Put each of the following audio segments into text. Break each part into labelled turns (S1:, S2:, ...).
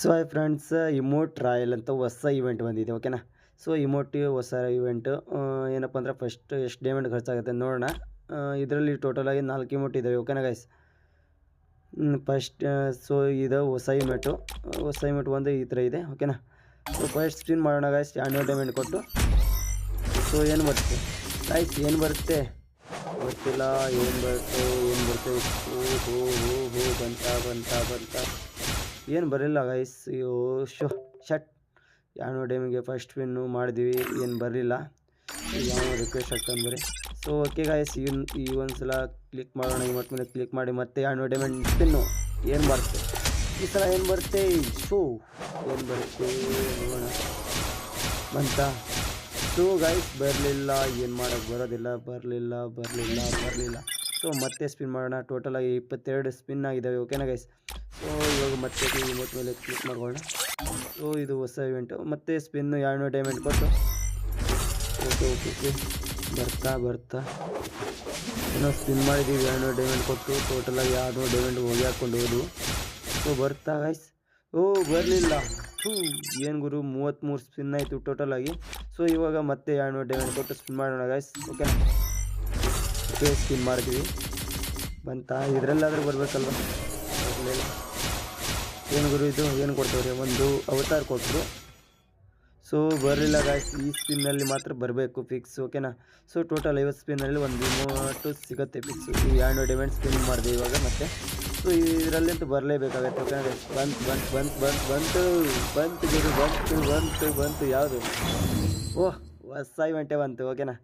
S1: So friends emote royal ಅಂತ ಹೊಸ event ಬಂದಿದೆ ಓಕೆನಾ ಸೊ ಇಮೋಟಿ ಹೊಸ ಇವೆಂಟು ಏನಪ್ಪ ಅಂದ್ರೆ ಫಸ್ಟ್ ಎಷ್ಟು ಡೇಮೆಂಟ್ ಖರ್ಚಾಗುತ್ತೆ ನೋಡೋಣ. ಇದರಲ್ಲಿ ಟೋಟಲಾಗಿ ನಾಲ್ಕು ಇಮೋಟ್ ಇದ್ದಾವೆ ಓಕೆನಾ ಗೈಸ್ ಫಸ್ಟ್ ಸೊ ಇದು ಹೊಸ ಇಮೆಟು ಹೊಸ ಇಮೆಟ್ ಒಂದು ಈ ಥರ ಇದೆ ಓಕೆನಾ ಸೊ ಫಸ್ಟ್ ಸ್ಪಿನ್ ಮಾಡೋಣ ಗೈಸ್ ಆ್ಯಂಡ್ ಡೇಮೆಂಟ್ ಕೊಟ್ಟು. ಸೊ ಏನು ಬರುತ್ತೆ? ಗೈಸ್ ಏನು ಬರುತ್ತೆ? ಗೊತ್ತಿಲ್ಲ, ಏನು ಬರುತ್ತೆ ಏನು ಬರುತ್ತೆ? ಓ ಹೋ ಹೋ ಹೋ ಬಂತ ಬಂತ ಬಂತ. ಏನು ಬರಲಿಲ್ಲ ಗೈಸ್ ಅಯ್ಯೋ, ಶೋ ಶಟ್ ಯಾವ ಟೈಮಿಗೆ ಫಸ್ಟ್ ವಿನ್ನು ಮಾಡಿದ್ವಿ, ಏನು ಬರಲಿಲ್ಲ. ಯಾವ ರಿಕ್ವೆಸ್ಟ್ ಆಗ್ತಾನೆ ಸೊ ಓಕೆ ಗಾಯ್ಸ್ ಈ ಈ ಒಂದು ಸಲ ಕ್ಲಿಕ್ ಮಾಡೋಣ ಮಟ್ಟ ಮೇಲೆ ಕ್ಲಿಕ್ ಮಾಡಿ ಮತ್ತೆ ಯಾವ ಡೈಮಂಡ್ ಪಿನ್ನು ಏನು ಬರುತ್ತೆ? ಈ ಸಲ ಏನು ಬರುತ್ತೆ? ಶೋ, ಏನು ಬರುತ್ತೆ ನೋಡೋಣ. ಬಂತ? ಸೊ ಗೈಸ್ ಬರಲಿಲ್ಲ, ಏನು ಮಾಡೋಕ್ಕೆ ಬರೋದಿಲ್ಲ, ಬರಲಿಲ್ಲ ಬರಲಿಲ್ಲ ಬರಲಿಲ್ಲ. ಸೊ ಮತ್ತೆ ಸ್ಪಿನ್ ಮಾಡೋಣ. ಟೋಟಲಾಗಿ ಇಪ್ಪತ್ತೆರಡು ಸ್ಪಿನ್ ಆಗಿದ್ದಾವೆ ಓಕೆನಾ ಗೈಸ್ ಸೊ ಇವಾಗ ಮತ್ತೆ ಮೊತ್ತ ಮೇಲೆ ಕ್ಲಿಕ್ ಮಾಡ್ಕೊಳ್ಳೋಣ. ಸೊ ಇದು ಹೊಸ ಇವೆಂಟು ಮತ್ತೆ ಸ್ಪಿನ್ನು ಎರಡು ಡೈಮೆಂಟ್ ಕೊಟ್ಟು. ಓಕೆ ಓಕೆ ಓಕೆ ಬರ್ತಾ ಬರ್ತಾ. ಏನೋ ಸ್ಪಿನ್ ಮಾಡಿದ್ದೀವಿ ಎರಡು ಡೈಮೆಂಟ್ ಕೊಟ್ಟು. ಟೋಟಲಾಗಿ ಎರಡು ಡೈಮೆಂಟ್ ಹೋಗಿ ಹಾಕ್ಕೊಂಡು ಹೋದ್ವು. ಸೊ ಬರ್ತಾ ಗೈಸ್ ಓ, ಬರಲಿಲ್ಲ. ಹ್ಞೂ ಏನು ಗುರು ಮೂವತ್ತ್ಮೂರು ಸ್ಪಿನ್ ಆಯಿತು ಟೋಟಲಾಗಿ ಸೊ ಇವಾಗ ಮತ್ತೆ ಎರಡು ಡೈಮೆಂಟ್ ಕೊಟ್ಟು ಸ್ಪಿನ್ ಮಾಡೋಣ ಗೈಸ್ ಓಕೆ ಓಕೆ ಸ್ಪಿನ್ ಮಾಡ್ತೀವಿ ಬಂತಾ, ಇದರಲ್ಲಾದರೂ ಬರಬೇಕಲ್ವ? ಏನು ಗುರು ಇದು? ಏನು ಕೊಡ್ತಾವ್ರಿ? ಒಂದು ಅವತಾರ ಕೊಟ್ಟರು ಸೊ ಬರಲಿಲ್ಲ ಗಾಯ್ಸ್ ಈ ಸ್ಪಿನ್ನಲ್ಲಿ ಮಾತ್ರ ಬರಬೇಕು ಫಿಕ್ಸ್ ಓಕೆನಾ ಸೊ ಟೋಟಲ್ ಐವತ್ತು ಸ್ಪಿನ್ನಲ್ಲಿ ಒಂದು ಮೂವತ್ತು ಸಿಗುತ್ತೆ ಫಿಕ್ಸು ಈ ಎರಡು ಡಿಮೆಂಟ್ ಸ್ಪಿನ್ ಮಾಡಿದೆ ಇವಾಗ ಮತ್ತೆ. ಸೊ ಇದರಲ್ಲಂತೂ ಬರಲೇಬೇಕಾಗತ್ತೆ ಓಕೆನಾ ಬಂತು ಬಂತು ಬಂತು ಬಂತು ಬಂತು ಬಂತು ಗುರು, ಬಂತು ಬಂತು ಬಂತು, ಯಾವುದು? ಓಹ್ ಹೊಸ ಇವೆಂಟೇ ಬಂತು ಓಕೆನಾ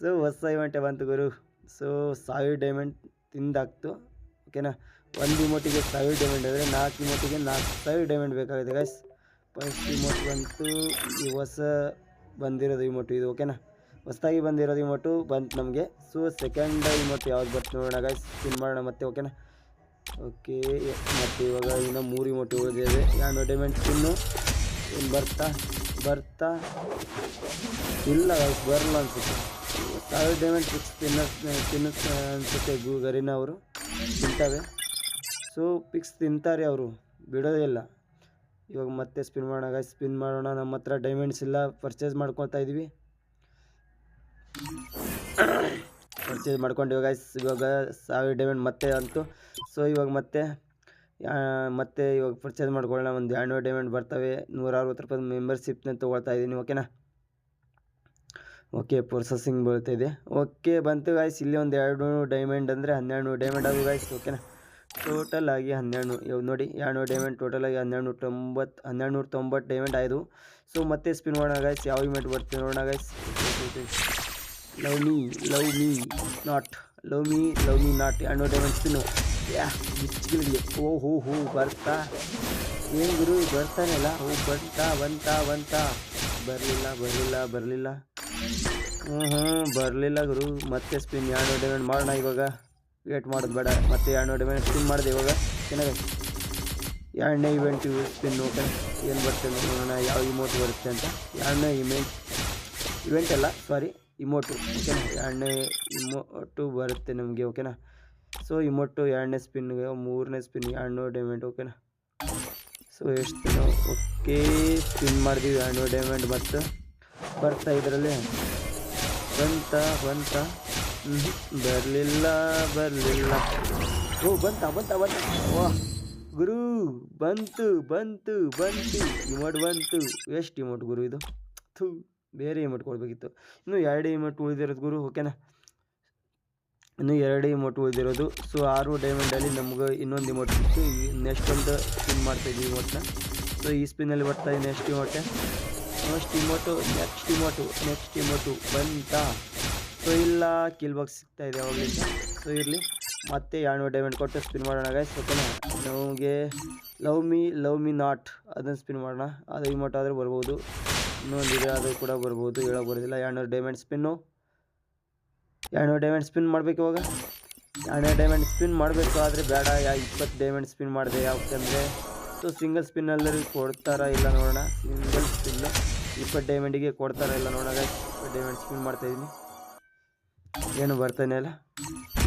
S1: ಸೊ ಹೊಸ ಇವೆಂಟೇ ಬಂತು ಗುರು. ಸೊ ಸಾವಿರ ಡೈಮಂಡ್ ತಿಂದಾಕ್ತು ಓಕೆನಾ ಒಂದು ಇಮೋಟಿಗೆ ಸಾವಿರ ಡೈಮಂಡ್ ಆದರೆ ನಾಲ್ಕು ಇಮೋಟಿಗೆ ನಾಲ್ಕು ಸಾವಿರ ಡೈಮಂಡ್ ಬೇಕಾಗುತ್ತೆ ಗೈಸ್ ಫಸ್ಟ್ ಇಮೋಟ್ ಬಂತು ಈ ಹೊಸ ಬಂದಿರೋದು ಇಮೋಟು ಇದು ಓಕೆನಾ ಹೊಸದಾಗಿ ಬಂದಿರೋದು ಇಮೋಟು ಬಂತು ನಮಗೆ ಸೊ ಸೆಕೆಂಡ್ ಇಮೋಟ್ ಯಾವ್ದು ಬರ್ತು ನೋಡೋಣ ಗೈಸ್ ಸ್ಪಿನ್ ಮಾಡೋಣ ಮತ್ತೆ ಓಕೆನಾ ಓಕೆ ಮತ್ತು ಇವಾಗ ಇನ್ನೂ ಮೂರು ಇಮೋಟು ಉಳಿದಿದೆ ಯಾವ ಡೈಮಂಡ್ ಸ್ಪಿನ್ನು ಇನ್ನು ಬರ್ತಾ ಬರ್ತಾ ಇಲ್ಲ ಗೈಸ್ ಬರಲ್ಲ ಅನ್ಸುತ್ತೆ ಸಾವಿರ ಡೈಮಂಡ್ ಫಿಕ್ಸ್ ತಿನ್ನ ಅನಿಸುತ್ತೆ ಗು ಗರಿನ ಅವರು ತಿಂತಾವೆ ಸೊ ಪಿಕ್ಸ್ ತಿಂತಾರೆ ಅವರು. ಬಿಡೋದೇ ಇಲ್ಲ. ಇವಾಗ ಮತ್ತೆ ಸ್ಪಿನ್ ಮಾಡೋಣ ಸ್ಪಿನ್ ಮಾಡೋಣ. ನಮ್ಮ ಹತ್ರ ಡೈಮಂಡ್ಸ್ ಇಲ್ಲ. ಪರ್ಚೇಸ್ ಮಾಡ್ಕೊಳ್ತಾ ಇದ್ದೀವಿ ಪರ್ಚೇಸ್ ಮಾಡ್ಕೊಂಡು ಇವಾಗ ಇವಾಗ ಸಾವಿರ ಡೈಮಂಡ್ ಮತ್ತೆ ಅಂತು. ಸೊ ಇವಾಗ ಮತ್ತೆ ಮತ್ತೆ ಇವಾಗ ಪರ್ಚೇಸ್ ಮಾಡ್ಕೊಳ್ಳೋಣ. ಒಂದು ಎರಡು ಡೈಮಂಡ್ ಬರ್ತವೆ. ನೂರ ಅರವತ್ತು ರೂಪಾಯಿ ಮೆಂಬರ್ಶಿಪ್ನ ತೊಗೊಳ್ತಾ ಇದ್ದೀನಿ ಓಕೆನಾ ಓಕೆ ಪ್ರೊಸೆಸಿಂಗ್ ಬೀಳ್ತಿದೆ ಓಕೆ ಬಂತು ಗಾಯ್ಸ್ ಇಲ್ಲಿ ಒಂದು ಎರಡು ಡೈಮಂಡ್ ಅಂದರೆ ಹನ್ನೆರಡು ಡೈಮಂಡ್ ಆಗು ಗಾಯ್ಸ್ ಓಕೆನಾ ಟೋಟಲ್ ಆಗಿ ಹನ್ನೆರಡು ನೋಡಿ ಎರಡು ಡೈಮಂಡ್ ಟೋಟಲ್ ಆಗಿ ಹನ್ನೆರಡು ನೂರ ತೊಂಬತ್ತು ಹನ್ನೆರಡು ನೂರ ತೊಂಬತ್ತು ಡೈಮಂಡ್ ಆಯಿತು ಸೊ ಮತ್ತೆ ಸ್ಪಿನ್ ಮಾಡೋಣ ಗೈಸ್ ಯಾವ ಇಮೆಂಟ್ ಬರ್ತೀವಿ ನೋಡೋಣ guys love me love me not love me love me not ಎರಡು ಡೈಮಂಡ್ ಸ್ಪಿನ್ ಯಾ ಬಿಚ್ಚಿಗಿರಲಿ ಓ ಹೂ ಹೂ ಬರ್ತಾ. ಏನು ಗುರು ಬರ್ತಾನೆಲ್ಲ ಹೂ, ಬರ್ತಾ, ಬಂತಾ ಬಂತಾ. ಬರಲಿಲ್ಲ ಬರಲಿಲ್ಲ ಬರಲಿಲ್ಲ. ಹ್ಞೂ ಹ್ಞೂ ಬರಲಿಲ್ಲ ಗುರು. ಮತ್ತೆ ಸ್ಪಿನ್ ಎರಡು ಡೈಮಂಡ್ ಮಾಡೋಣ ಇವಾಗ. ವೇಟ್ ಮಾಡೋದು ಬೇಡ. ಮತ್ತೆ ಎರಡು ಡೈಮಂಡ್ ಸ್ಪಿನ್ ಮಾಡಿದೆ ಇವಾಗ. ಚೆನ್ನಾಗಿ ಎರಡನೇ ಇವೆಂಟ್ ಸ್ಪಿನ್ ಓಕೆ ಏನು ಬರುತ್ತೆ ನೋಡೋಣ, ಯಾವ ಇಮೋಟ್ ಬರುತ್ತೆ ಅಂತ. ಎರಡನೇ ಇಮೆಂಟ್ ಇವೆಂಟ್ ಅಲ್ಲ ಸಾರಿ ಇಮೋಟು ಓಕೆನಾ ಎರಡನೇ ಇಮೋಟು ಬರುತ್ತೆ ನಮಗೆ ಓಕೆನಾ ಸೊ ಇಮೋಟು ಎರಡನೇ ಸ್ಪಿನ್ಗೆ ಮೂರನೇ ಸ್ಪಿನ್ ಎರಡು ಡೈಮಂಡ್ ಓಕೆನಾ ಸೊ ಎಷ್ಟು ಓಕೆ ಸ್ಪಿನ್ ಮಾಡಿದೀವಿ, ಎರಡು ಡೈಮಂಡ್ ಮತ್ತು. ಬರ್ತಾ ಇದರಲ್ಲಿ? ಬಂತ ಬಂತ? ಬರಲಿಲ್ಲ ಬರಲಿಲ್ಲ. ಓ, ಬಂತ ಬಂತ ಬಂತ. ವಾ. ಗುರು, ಬಂತು ಬಂತು ಬಂತು. ಇಮೋಟ್ ಬಂತು. ಎಷ್ಟು ಇಮೋಟ್ ಗುರು ಇದು? ಥೂ, ಬೇರೆ ಇಮೋಟ್ ಕೊಡಬೇಕಿತ್ತು. ಇನ್ನು ಎರಡು ಇಮೋಟ್ ಉಳಿದಿರೋದು ಗುರು, ಓಕೆನಾ? ಇನ್ನು ಎರಡು ಇಮೋಟ್ ಉಳಿದಿರೋದು. ಸೊ, ಆರು ಡೈಮಂಡಲ್ಲಿ ನಮ್ಗೆ ಇನ್ನೊಂದು ಇಮೋಟ್ ಸಿಕ್ತು. ನೆಕ್ಸ್ಟ್ ಒಂದು ಸ್ಪಿನ್ ಮಾಡ್ತಾಯಿದ್ವಿ ಇಮೋಟ್ನ. ಸೊ, ಈ ಸ್ಪಿನ್ನಲ್ಲಿ ಬರ್ತಾ ಇದೆ next emote. Next emote next emote next emote. ಬಂತ? ಸೊ ಇಲ್ಲ ಕಿಲ್ ಬಾಕ್ಸ್ ಸಿಗ್ತಾ ಇದೆ ಅವಾಗಲಿಂದ ಸೊ ಇರಲಿ. ಮತ್ತೆ ಎರಡು ಡೈಮಂಡ್ ಕೊಟ್ಟು ಸ್ಪಿನ್ ಮಾಡೋಣ ಗೈಸ್ ಓಕೆನಾ ನಮಗೆ love me love me not ಅದನ್ನು ಸ್ಪಿನ್ ಮಾಡೋಣ. ಅದು ಇಮೋಟ್ ಆದರೂ ಬರ್ಬೋದು. ಇನ್ನೊಂದಿದೆ ಅದು ಕೂಡ ಬರ್ಬೋದು. ಹೇಳೋಕೆ ಬರೋದಿಲ್ಲ. ಎರಡು ಡೈಮಂಡ್ ಸ್ಪಿನ್ನು ಎರಡು ಡೈಮಂಡ್ ಸ್ಪಿನ್ ಮಾಡಬೇಕು ಇವಾಗ. ಎರಡು ಡೈಮಂಡ್ ಸ್ಪಿನ್ ಮಾಡಬೇಕು ಆದರೆ ಬೇಡ. ಯಾ ಇಪ್ಪತ್ತು ಡೈಮಂಡ್ ಸ್ಪಿನ್ ಮಾಡಿದೆ ಯಾಕಂದರೆ ಸೊ ಸಿಂಗಲ್ ಸ್ಪಿನ್ ಅಲ್ಲಿ ಕೊಡ್ತಾರಾ ಇಲ್ಲ ನೋಡೋಣ. ಸಿಂಗಲ್ ಸ್ಪಿನ್ನು ಇಪ್ಪತ್ತು ಡೈಮಂಡಿಗೆ ಕೊಡ್ತಾರಾ ಇಲ್ಲ ನೋಡೋಣ ಇಪ್ಪತ್ತು ಡೈಮಂಡ್ ಸ್ಪಿನ್ ಮಾಡ್ತಾಯಿದ್ದೀನಿ ಏನು ಬರ್ತಾನೆ ಅಲ್ಲ?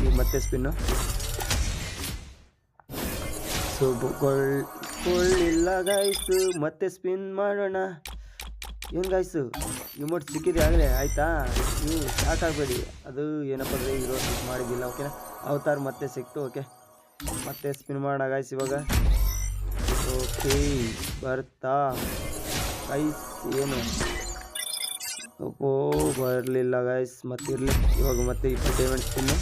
S1: ಈಗ ಮತ್ತೆ ಸ್ಪಿನ್ನು ಸೊ ಕೊಳ್ಳಿಲ್ಲ ಗಾಯ್ಸು ಮತ್ತೆ ಸ್ಪಿನ್ ಮಾಡೋಣ. ಏನು ಗಾಯ್ಸು ಇಮೋಟ್ ಸಿಕ್ಕಿದೆ ಆಗಲೇ, ಆಯಿತಾ? ನೀವು ಆಗಬೇಡಿ. ಅದು ಏನಪ್ಪ ಅಂದರೆ ಇರೋ ಸ್ಪಿನ್ ಮಾಡಿದ್ದಿಲ್ಲ ಓಕೆನಾ ಅವತಾರ ಮತ್ತೆ ಸಿಕ್ತು ಓಕೆ ಮತ್ತೆ ಸ್ಪಿನ್ ಮಾಡೋಣ ಗಾಯ್ಸ್ ಇವಾಗ. ಓಕೆ ಬರ್ತಾ. ಗಾಯ್ಸ್ ಏನು? ಓಪೋ ಬರಲಿಲ್ಲ ಗಾಯ್ಸ್ ಮತ್ತೆ ಇರಲಿ. ಇವಾಗ ಮತ್ತೆ ಇಪ್ಪತ್ತು ಡೈಮಂಡ್ ಸ್ಕಿನ್ನು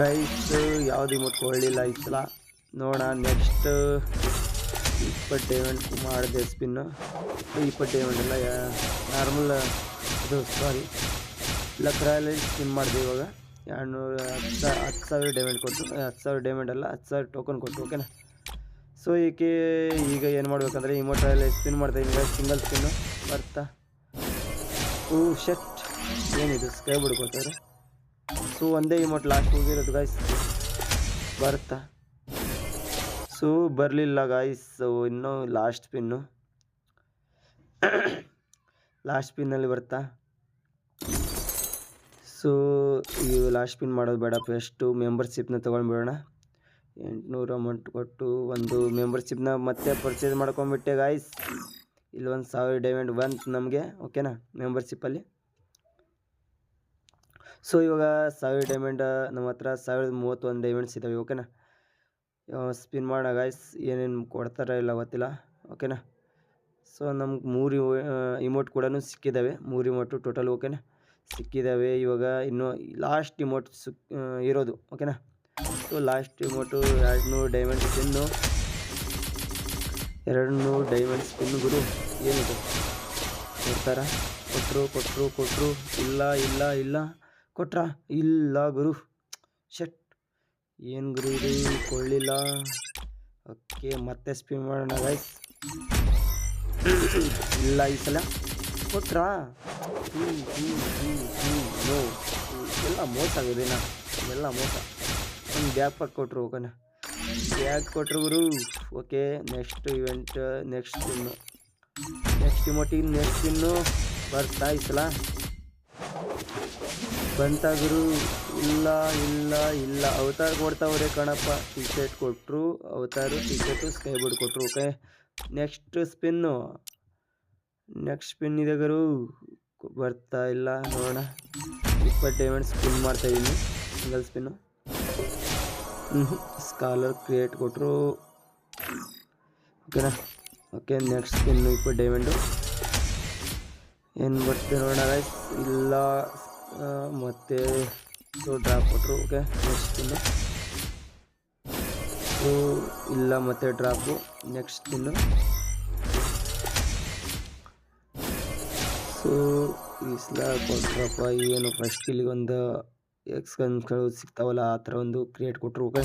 S1: ಗೈಸ್ ಯಾವ್ದು ಇಮೋಟ್ ಹೊಳ್ಳಿಲ್ಲ ಈ ಸಲ. ನೋಡೋಣ ನೆಕ್ಸ್ಟ್ ಇಪ್ಪತ್ತು ಡೈಮಂಡ್ ಮಾಡಿದೆ ಸ್ಪಿನ್ನು ಇಪ್ಪತ್ತು ಡೈಮಂಡ್ ಎಲ್ಲ ನಾರ್ಮಲ್ ಇದು ಸಾರಿ ಲಕ್ರಲ್ಲಿ ಸ್ಪಿನ್ ಮಾಡಿದೆ ಇವಾಗ. ಎರಡುನೂರ ಹತ್ತು ಹತ್ತು ಸಾವಿರ ಡೈಮಂಡ್ ಕೊಟ್ಟು ಹತ್ತು ಸಾವಿರ ಡೈಮಂಡ್ ಅಲ್ಲ, ಹತ್ತು ಸಾವಿರ ಟೋಕನ್ ಕೊಟ್ಟು ಓಕೆನಾ ಸೊ ಈಕೆ ಈಗ ಏನು ಮಾಡ್ಬೇಕಂದ್ರೆ ಮೋಟ್ರಲ್ಲಿ ಸ್ಪಿನ್ ಮಾಡ್ತಾ ಇದ್ದೀನಿ ಸಿಂಗಲ್ ಸ್ಪಿನ್ನು ಬರ್ತಾ? ಓ ಶಟ್ ಏನಿದು? ಸ್ಕೈ ಬೋರ್ಡ್ ಕೊಡ್ತಾರೆ ಸೊ ಒಂದೇ ಇಮೋಟ್ ಲಾಸ್ಟ್ ಹೋಗಿರೋದು ಗಾಯ್ಸ್ ಬರ್ತಾ? ಸೊ ಬರಲಿಲ್ಲ ಗಾಯ್ಸ್ ಇನ್ನೂ ಲಾಸ್ಟ್ ಪಿನ್ನು ಲಾಸ್ಟ್ ಪಿನ್ನಲ್ಲಿ ಬರ್ತಾ? ಸೊ ಈ ಲಾಸ್ಟ್ ಪಿನ್ ಮಾಡೋದು ಬೇಡ. ಫಸ್ಟು ಮೆಂಬರ್ಶಿಪ್ನ ತೊಗೊಂಡ್ಬಿಡೋಣ. ಎಂಟುನೂರು ಅಮೌಂಟ್ ಕೊಟ್ಟು ಒಂದು ಮೆಂಬರ್ಶಿಪ್ನ ಮತ್ತೆ ಪರ್ಚೇಸ್ ಮಾಡ್ಕೊಂಬಿಟ್ಟೆ ಗಾಯ್ಸ್ ಇಲ್ಲಿ ಒಂದು ಸಾವಿರ ಡೈಮಂಡ್ ಬಂತು ನಮಗೆ ಓಕೆನಾ ಮೆಂಬರ್ಶಿಪ್ಪಲ್ಲಿ ಸೊ ಇವಾಗ ಸಾವಿರ ಡೈಮಂಡ್ ನಮ್ಮ ಹತ್ರ ಸಾವಿರದ ಮೂವತ್ತೊಂದು ಡೈಮಂಡ್ಸ್ ಇದ್ದಾವೆ ಓಕೆನಾ ಸ್ಪಿನ್ ಮಾಡೋ ಗಾಯ್ಸ್ ಏನೇನು ಕೊಡ್ತಾರ ಇಲ್ಲ ಗೊತ್ತಿಲ್ಲ ಓಕೆನಾ ಸೊ ನಮ್ಗೆ ಮೂರು ಇಮೋಟ್ ಕೂಡ ಸಿಕ್ಕಿದ್ದಾವೆ ಮೂರು ಇಮೋಟು ಟೋಟಲ್ ಓಕೆನಾ ಸಿಕ್ಕಿದ್ದಾವೆ ಇವಾಗ ಇನ್ನು ಲಾಸ್ಟ್ ಇಮೋಟ್ ಸಿಕ್ ಇರೋದು ಓಕೆನಾ ಸೊ ಲಾಸ್ಟ್ ಇಮೋಟು ಎರಡು ನೂರು ಡೈಮಂಡ್ ಸ್ಪಿನ್ನು ಎರಡು ನೂರು ಡೈಮಂಡ್ ಸ್ಪಿನ್ ಗುರು, ಏನಿದು? ಕೊಡ್ತಾರ? ಕೊಟ್ಟರು ಕೊಟ್ಟರು ಕೊಟ್ಟರು ಇಲ್ಲ ಇಲ್ಲ ಇಲ್ಲ. ಕೊಟ್ರ? ಇಲ್ಲ ಗುರು. ಶಟ್ ಏನು ಗುರು ಇದು? ಕೊಳ್ಳಿಲ್ಲ ಓಕೆ, ಮತ್ತೆ ಸ್ಪಿನ್ ಮಾಡೋಣ ಗೈಸ್ ಇಲ್ಲ ಈ ಸಲ. ಕೊಟ್ರ? ಹ್ಞೂ ಹ್ಞೂ ನೋ ಎಲ್ಲ ಮೋಸ ಆಗೋದೇನಾ ಎಲ್ಲ ಮೋಸ. ಒಂದು ಬ್ಯಾಗ್ ಕೊಟ್ಟರು ಓಕೆನಾ ಬ್ಯಾಗ್ ಕೊಟ್ಟರು ಗುರು? ಓಕೆ ನೆಕ್ಸ್ಟ್ ಇವೆಂಟ್ ನೆಕ್ಸ್ಟ್ ಇನ್ನು. ನೆಕ್ಸ್ಟ್ ಇಮೋಟಿಗೆ ನೆಕ್ಸ್ಟ್ ಇನ್ನು ಬರ್ತಾ ಈ ಸಲ ಬಂತ ಗುರು. ಇಲ್ಲ ಇಲ್ಲ ಇಲ್ಲ. ಅವತಾರ ಕೊಡ್ತಾವ್ರೆ ಕಣಪ್ಪ. ಟಿ ಶರ್ಟ್ ಕೊಟ್ಟರು avatar T shirt sky board ಕೊಟ್ಟರು okay next spin next spin ಇದೆ ಗುರು. ಬರ್ತಾ ಇಲ್ಲ, ನೋಡೋಣ. ಇಪ್ಪತ್ತು ಡೈಮಂಡ್ ಸ್ಪಿನ್ ಮಾಡ್ತಾ ಇದ್ದೀನಿ ಸಿಂಗಲ್ ಸ್ಪಿನ್ನು ಸ್ಕಾಲರ್ ಕ್ರಿಯೇಟ್ ಕೊಟ್ಟರು ಓಕೆನಾ ಓಕೆ ನೆಕ್ಸ್ಟ್ ಸ್ಕಿನ್ ಬೇಕು ಡೈಮಂಡು ಏನು ಬರ್ತದೆ ನೋಡೋಣ. ಇಲ್ಲ ಮತ್ತೆ ಸೊ ಡ್ರಾಪ್ ಕೊಟ್ಟರು ಓಕೆ ನೆಕ್ಸ್ಟ್ ಇನ್ನು ಸೊ ಇಲ್ಲ, ಮತ್ತೆ ಡ್ರಾಪು ನೆಕ್ಸ್ಟ್ ಇನ್ನು ಸೊ ಈ ಸಲ ಕೊಟ್ರಪ್ಪ, ಏನು ಫಸ್ಟ್ ಇಲ್ಲಿಗೊಂದು ಎಕ್ಸ್ಕನ್ಸ್ಗಳು ಸಿಗ್ತಾವಲ್ಲ, ಆ ಥರ ಒಂದು ಕ್ರಿಯೇಟ್ ಕೊಟ್ಟರು ಓಕೆ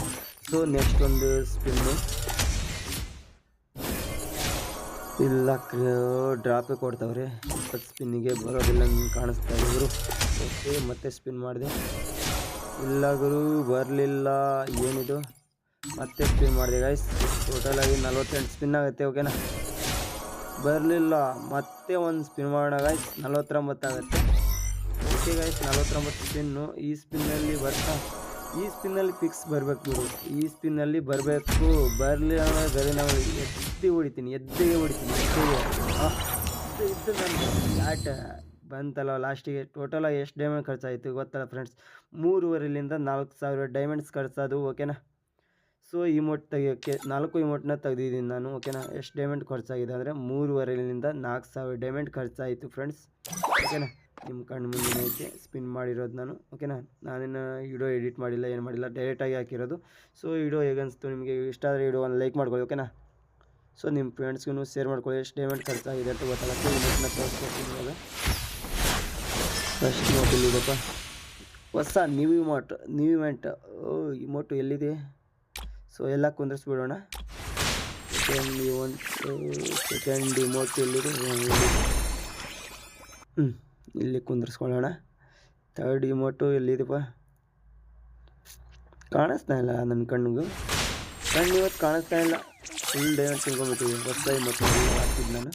S1: ನೆಕ್ಸ್ಟ್ ಒಂದು ಸ್ಪಿನ್ನು ಇಲ್ಲ ಡ್ರಾಪೇ ಕೊಡ್ತಾವ್ರೆ. ಇಪ್ಪತ್ತು ಸ್ಪಿನ್ನಿಗೆ ಬರೋದಿಲ್ಲ ಕಾಣಿಸ್ತಾ ಇದೆ ಗುರು. ಓಕೆ ಮತ್ತೆ ಸ್ಪಿನ್ ಮಾಡಿದೆ. ಇಲ್ಲ ಗುರು ಬರಲಿಲ್ಲ. ಏನಿದು? ಮತ್ತೆ ಸ್ಪಿನ್ ಮಾಡಿದೆ ಗೈಸ್ ಟೋಟಲಾಗಿ ನಲ್ವತ್ತೆಂಟು ಸ್ಪಿನ್ ಆಗುತ್ತೆ ಓಕೆನಾ ಬರಲಿಲ್ಲ, ಮತ್ತೆ ಒಂದು ಸ್ಪಿನ್ ಮಾಡೋಣ ಗೈಸ್ ನಲ್ವತ್ತೊಂಬತ್ತಾಗುತ್ತೆ. ಓಕೆ ಗೈಸ್ ನಲ್ವತ್ತೊಂಬತ್ತು ಸ್ಪಿನ್ನು ಈ ಸ್ಪಿನ್ನಲ್ಲಿ ಬರ್ತಾ ಈ ಸ್ಪಿನ್ನಲ್ಲಿ ಫಿಕ್ಸ್ ಬರಬೇಕು ನೋಡಿ. ಈ ಸ್ಪಿನ್ನಲ್ಲಿ ಬರಬೇಕು. ಬರಲಿ ಅಂದರೆ ನಾವು ಎದ್ದಿ ಹೊಡಿತೀನಿ ಎದ್ದಿಗೆ ಹೊಡಿತೀನಿ ಎದ್ದೆಗೆ ಆ, ಇದು ಇದು ನನ್ನ ಬ್ಯಾಟ್ ಬಂತಲ್ಲ ಲಾಸ್ಟಿಗೆ ಟೋಟಲಾಗಿ ಎಷ್ಟು ಡೈಮಂಡ್ ಖರ್ಚಾಯಿತು ಗೊತ್ತಲ್ಲ ಫ್ರೆಂಡ್ಸ್ ಮೂರುವರೆಲಿಂದ ನಾಲ್ಕು ಸಾವಿರ ಡೈಮಂಡ್ಸ್ ಖರ್ಚಾದು ಓಕೆನಾ ಸೊ ಇಮೋಟ್ ತೆಗಿಯೋಕ್ಕೆ ನಾಲ್ಕು ಇಮೋಟ್ನ ತೆಗ್ದಿದ್ದೀನಿ ನಾನು ಓಕೆನಾ ಎಷ್ಟು ಡೈಮಂಡ್ ಖರ್ಚಾಗಿದೆ ಅಂದರೆ ಮೂರುವರೆಲಿಂದ ನಾಲ್ಕು ಸಾವಿರ ಡೈಮಂಡ್ ಖರ್ಚಾಯಿತು ಫ್ರೆಂಡ್ಸ್ ಓಕೆನಾ ನಿಮ್ಮ ಕಣ್ಣು ಮುಂದೆ ಐತೆ ಸ್ಪಿನ್ ಮಾಡಿರೋದು ನಾನು ಓಕೆನಾ ನಾನೇನು ವಿಡಿಯೋ ಎಡಿಟ್ ಮಾಡಿಲ್ಲ, ಏನು ಮಾಡಿಲ್ಲ ಡೈರೆಕ್ಟಾಗಿ ಹಾಕಿರೋದು. ಸೊ ವಿಡಿಯೋ ಹೇಗೆ ಅನಿಸ್ತು ನಿಮಗೆ? ಇಷ್ಟ ಆದರೆ ಒಂದು ಲೈಕ್ ಮಾಡ್ಕೊಳ್ಳಿ ಓಕೆನಾ ಸೊ ನಿಮ್ಮ ಫ್ರೆಂಡ್ಸ್ಗೂ ಶೇರ್ ಮಾಡ್ಕೊಳ್ಳಿ, ಎಷ್ಟು ಡೈಮಂಡ್ ಇದೆ ಅಂತ ಗೊತ್ತಾಗುತ್ತೆ ಫಸ್ಟ್ ಇಮೋಟ್ ಇದಪ್ಪ. ಹೊಸ ನ್ಯೂ ಇಮೋಟ್ ನ್ಯೂ ಇವೆಂಟ್ ಓ ಇಮೋಟು ಎಲ್ಲಿದೆ? ಸೊ ಎಲ್ಲ ಕುಂದಿರಿಸ್ಬಿಡೋಣ. ಸೆಕೆಂಡ್ ಇಮೋಟ್ ಎಲ್ಲಿದೆ? ಹ್ಞೂ ಇಲ್ಲಿ ಕುಂದಿರ್ಸ್ಕೊಳ್ಳೋಣ. ತರ್ಡ್ ಇಮೋಟು ಎಲ್ಲಿದೆಪ್ಪ? ಕಾಣಿಸ್ತಾ ಇಲ್ಲ ನನ್ನ ಕಣ್ಣಿಗೂ. ಕಣ್ಣು ಇವತ್ತು ಕಾಣಿಸ್ತಾ ಇಲ್ಲ. ಫುಲ್ ಡೈಮಂಡ್ ತಿಳ್ಕೊಂಬಿಟ್ಟಿವಿ ಹೊಸ ಇಮೋಟ್ ಹಾಕ್ತಿದ್ದು ನಾನು.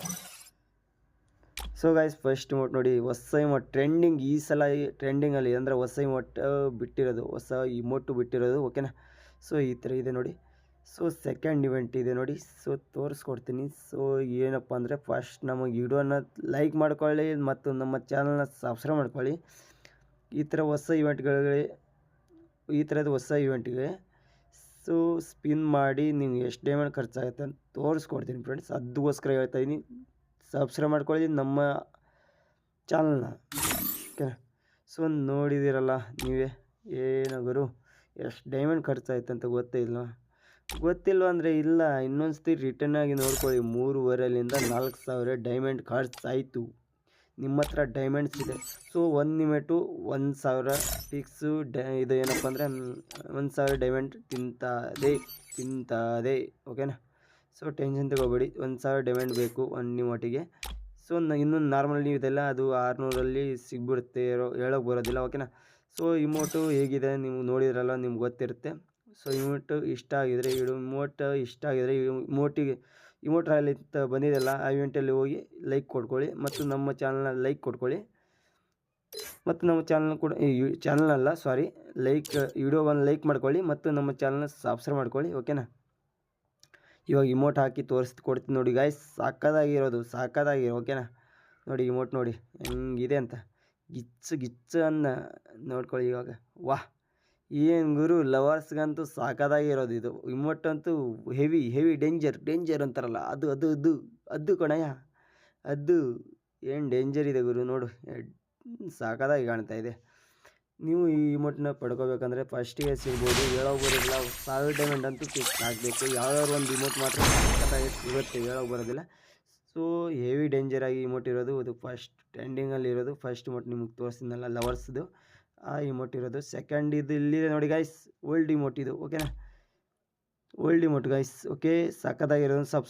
S1: ಸೊ ಗಾಯ್ಸ್ ಫಸ್ಟ್ ಇಮೋಟ್ ನೋಡಿ. ಹೊಸ ಇಮೋಟ್ ಟ್ರೆಂಡಿಂಗ್ ಈ ಸಲ ಟ್ರೆಂಡಿಂಗಲ್ಲಿ ಅಂದರೆ ಹೊಸ ಇಮೋಟ್ ಬಿಟ್ಟಿರೋದು, ಹೊಸ ಇಮೋಟು ಬಿಟ್ಟಿರೋದು ಓಕೆನಾ ಸೊ ಈ ಥರ ಇದೆ ನೋಡಿ. ಸೊ ಸೆಕೆಂಡ್ ಇವೆಂಟ್ ಇದೆ ನೋಡಿ. ಸೊ ತೋರಿಸ್ಕೊಡ್ತೀನಿ. ಸೊ ಏನಪ್ಪ ಅಂದರೆ ಫಸ್ಟ್ ನಮಗೆ ವಿಡಿಯೋನ ಲೈಕ್ ಮಾಡ್ಕೊಳ್ಳಿ, ಮತ್ತು ನಮ್ಮ ಚಾನಲ್ನ ಸಬ್ಸ್ಕ್ರೈಬ್ ಮಾಡ್ಕೊಳ್ಳಿ. ಈ ಥರ ಹೊಸ ಇವೆಂಟ್ಗಳಿಗೆ, ಈ ಥರದ ಹೊಸ ಇವೆಂಟಿಗೆ, ಸೊ ಸ್ಪಿನ್ ಮಾಡಿ ನೀವು ಎಷ್ಟು ಡೈಮಂಡ್ ಖರ್ಚಾಗುತ್ತೆ ಅಂತ ತೋರಿಸ್ಕೊಡ್ತೀನಿ ಫ್ರೆಂಡ್ಸ್. ಅದಕ್ಕೋಸ್ಕರ ಹೇಳ್ತಾ ಇದ್ದೀನಿ ಸಬ್ಸ್ಕ್ರೈಬ್ ಮಾಡ್ಕೊಳ್ಳಿ ನಮ್ಮ ಚಾನಲ್ನ. ಓಕೆ ಸೊ ನೋಡಿದ್ದೀರಲ್ಲ ನೀವೇ ಏನು ಗುರು ಎಷ್ಟು ಡೈಮಂಡ್ ಖರ್ಚಾಯ್ತು ಅಂತ ಗೊತ್ತೇ ಇಲ್ಲ ಗೊತ್ತಿಲ್ಲ ಅಂದರೆ ಇಲ್ಲ ಇನ್ನೊಂದ್ಸತಿ ರಿಟರ್ನ್ ಆಗಿ ನೋಡ್ಕೊಳ್ಳಿ. ಮೂರುವರೆಲಿಂದ ನಾಲ್ಕು ಸಾವಿರ ಡೈಮಂಡ್ ಖರ್ಚಾಯಿತು ನಿಮ್ಮ ಹತ್ರ ಡೈಮಂಡ್ಸ್ ಇದೆ ಸೊ ಒಂದು ನಿಮಿಟು ಒಂದು ಸಾವಿರ ಫಿಕ್ಸು ಡೈ, ಇದು ಏನಪ್ಪ ಅಂದರೆ ಒಂದು ಸಾವಿರ ಡೈಮಂಡ್ ತಿಂತಾದೆ ತಿಂತಾದೆ ಓಕೆನಾ ಸೊ ಟೆನ್ಷನ್ ತಗೋಬೇಡಿ. ಒಂದು ಸಾವಿರ ಡೈಮಂಡ್ ಬೇಕು ಒಂದು ನಿಮೋಟಿಗೆ ಸೊ ಇನ್ನೊಂದು ನಾರ್ಮಲ್ ನೀವು ಇದೆಲ್ಲ ಅದು ಆರುನೂರಲ್ಲಿ ಸಿಗ್ಬಿಡುತ್ತೆ ಇರೋ ಹೇಳೋಕೆ ಬರೋದಿಲ್ಲ ಓಕೆನಾ ಸೊ ಇಮೋಟು ಹೇಗಿದೆ, ನೀವು ನೋಡಿದ್ರಲ್ಲ, ನಿಮ್ಗೆ ಗೊತ್ತಿರುತ್ತೆ. ಸೊ ಇಮೋಟು ಇಷ್ಟ ಆಗಿದ್ರೆ ಆಗಿದರೆ ಇಮೋಟ್ ಇಷ್ಟ ಆಗಿದ್ರೆ ಇಮೋಟಿಗೆ, ಇಮೋಟ್ ರಾಯಲ್ ಬಂದಿದೆಯಲ್ಲ, ಆ ಇವೆಂಟಲ್ಲಿ ಹೋಗಿ ಲೈಕ್ ಕೊಡ್ಕೊಳ್ಳಿ ಮತ್ತು ನಮ್ಮ ಚಾನಲ್ನ ಲೈಕ್ ಕೊಡ್ಕೊಳ್ಳಿ. ಮತ್ತು ನಮ್ಮ ಚಾನಲ್ ಕೂಡ ಚಾನಲ್ ಅಲ್ಲ ಸಾರಿ ಲೈಕ್ ವಿಡಿಯೋವನ್ನು ಲೈಕ್ ಮಾಡ್ಕೊಳ್ಳಿ ಮತ್ತು ನಮ್ಮ ಚಾನಲ್ನ ಸಬ್ಸ್ಕ್ರೈಬ್ ಮಾಡ್ಕೊಳ್ಳಿ ಓಕೆನಾ ಇವಾಗ ಇಮೋಟ್ ಹಾಕಿ ತೋರಿಸಿ ಕೊಡ್ತೀನಿ ನೋಡಿ ಗಾಯ್ಸ್ ಸಾಕದಾಗಿರೋದು ಸಾಕದಾಗಿರೋ ಓಕೆನಾ ನೋಡಿ ಇಮೋಟ್ ನೋಡಿ, ಹೆಂಗಿದೆ ಅಂತ. ಗಿಚ್ಚು ಗಿಚ್ಚು ಅನ್ನ ನೋಡ್ಕೊಳ್ಳಿ ಇವಾಗ. ವಾಹ್! ಏನು ಗುರು, ಲವರ್ಸ್ಗಂತೂ ಸಾಕಾದಾಗಿರೋದು ಇದು. ಇಮೋಟ್ ಅಂತೂ ಹೆವಿ ಹೆವಿ ಡೇಂಜರ್ ಡೇಂಜರ್ ಅಂತಾರಲ್ಲ, ಅದು ಅದು ಅದು ಅದು ಕಣಯ್ಯ, ಅದು ಏನು ಡೇಂಜರ್ ಇದೆ ಗುರು ನೋಡು ಸಾಕದಾಗಿ ಕಾಣ್ತಾ ಇದೆ. ನೀವು ಈ ಇಮೋಟ್ನ ಪಡ್ಕೋಬೇಕಂದ್ರೆ ಫಸ್ಟಿಗೆ ಸಿಗ್ಬೋದು ಹೇಳೋ ಬರೋದಿಲ್ಲ, ಸಾವಿರ ಡೈಮಂಡ್ ಅಂತೂ ಫಿಕ್ಸ್ ಆಗಬೇಕು. ಯಾವ್ದಾದ್ರು ಒಂದು ಇಮೋಟ್ ಮಾತ್ರ ಸಖತ್ತಾಗಿ ಸಿಗುತ್ತೆ, ಹೇಳೋಕೆ ಬರೋದಿಲ್ಲ. ಸೊ ಹೆವಿ ಡೇಂಜರಾಗಿ ಇಮೋಟ್ ಇರೋದು, ಅದು ಫಸ್ಟ್ ಟ್ರೆಂಡಿಂಗಲ್ಲಿ ಇರೋದು ಫಸ್ಟ್ ಇಮೋಟ್ ನಿಮಗೆ ತೋರಿಸಿದ್ನಲ್ಲ, ಲವರ್ಸ್ದು. ಆ ಇಮೋಟ್ ಇರೋದು. ಸೆಕೆಂಡ್ ಇದು ಇಲ್ಲಿದೆ ನೋಡಿ ಗೈಸ್ ಓಲ್ಡ್ ಇಮೋಟ್ ಇದು ಓಕೆನಾ ಓಲ್ಡ್ ಇಮೋಟ್ ಗೈಸ್ ಓಕೆ ಸಖತ್ತಾಗಿರೋದು ಸಬ್